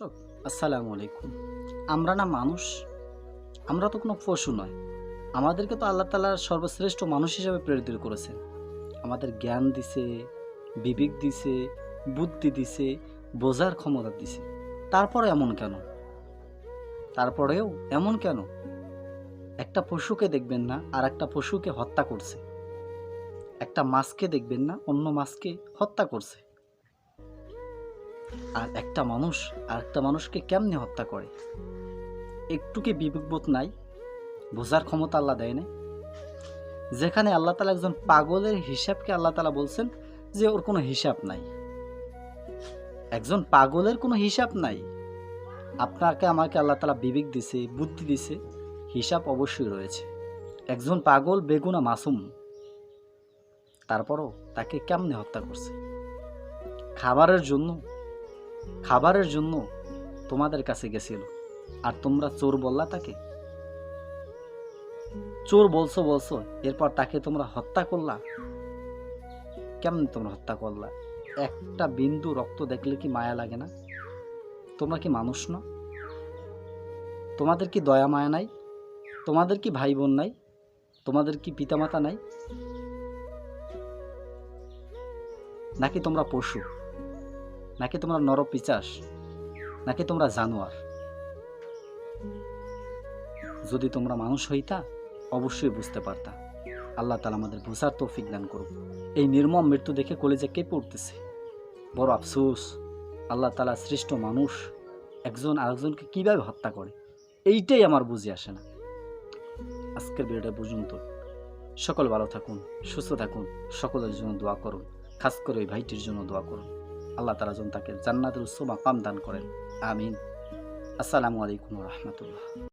দর্শক, আসসালামু আলাইকুম। আমরা না মানুষ, আমরা তো কোনো পশু নয়। আমাদেরকে তো আল্লাহ তালার সর্বশ্রেষ্ঠ মানুষ হিসেবে প্রেরিত করেছেন। আমাদের জ্ঞান দিছে, বিবেক দিছে, বুদ্ধি দিছে, বোঝার ক্ষমতা দিছে। তারপরে এমন কেন? তারপরেও এমন কেন? একটা পশুকে দেখবেন না, আর একটা পশুকে হত্যা করছে। একটা মাছকে দেখবেন না, অন্য মাছকে হত্যা করছে। আর একটা মানুষ, আর একটা মানুষকে কেমনে হত্যা করে? একটু কি বিবেকবোধ নাই? বোঝার ক্ষমতা আল্লাহ দেয় না যেখানে আল্লাহ তালা একজন পাগলের হিসাবকে আল্লাহ তালা বলছেন যে ওর কোনো হিসাব নাই। একজন পাগলের কোনো হিসাব নাই। আপনাকে, আমাকে আল্লাহ তালা বিবেক দিছে, বুদ্ধি দিছে, হিসাব অবশ্যই রয়েছে। একজন পাগল বেগুনা মাসুম, তারপরও তাকে কেমনে হত্যা করছে? খাবারের জন্য খাবারের জন্য তোমাদের কাছে গেছিল। আর তোমরা চোর বললা তাকে? চোর বলছো বলছো, এরপর তাকে তোমরা হত্যা করলা? কেমন তোমরা হত্যা করলা? একটা বিন্দু রক্ত দেখলে কি মায়া লাগে না? তোমরা কি মানুষ না? তোমাদের কি দয়া মায়া নাই? তোমাদের কি ভাই বোন নাই? তোমাদের কি পিতামাতা নাই? নাকি তোমরা পশু? নাকি তোমরা নরপিচাস? নাকি তোমরা জানোয়ার? যদি তোমরা মানুষ হইতা, অবশ্যই বুঝতে পারতা। আল্লাহ তালা আমাদের বোঝার তৌফিক দান করুক। এই নির্মম মৃত্যু দেখে কলেজে কে পড়তেছে? বড় আফসোস, আল্লাহ তালা সৃষ্ট মানুষ, একজন আরেকজনকে কীভাবে হত্যা করে? এইটাই আমার বুঝে আসে না। আজকের ভিডিওটা পর্যন্ত। সকল ভালো থাকুন, সুস্থ থাকুন, সকলের জন্য দোয়া করুন। খাস করে ওই ভাইটির জন্য দোয়া করুন। আল্লাহ তালা যেন তাকে জান্নাতের উচ্চ মাকাম দান করেন। আমিন। আসসালামু আলাইকুম রহমতুল্লাহ।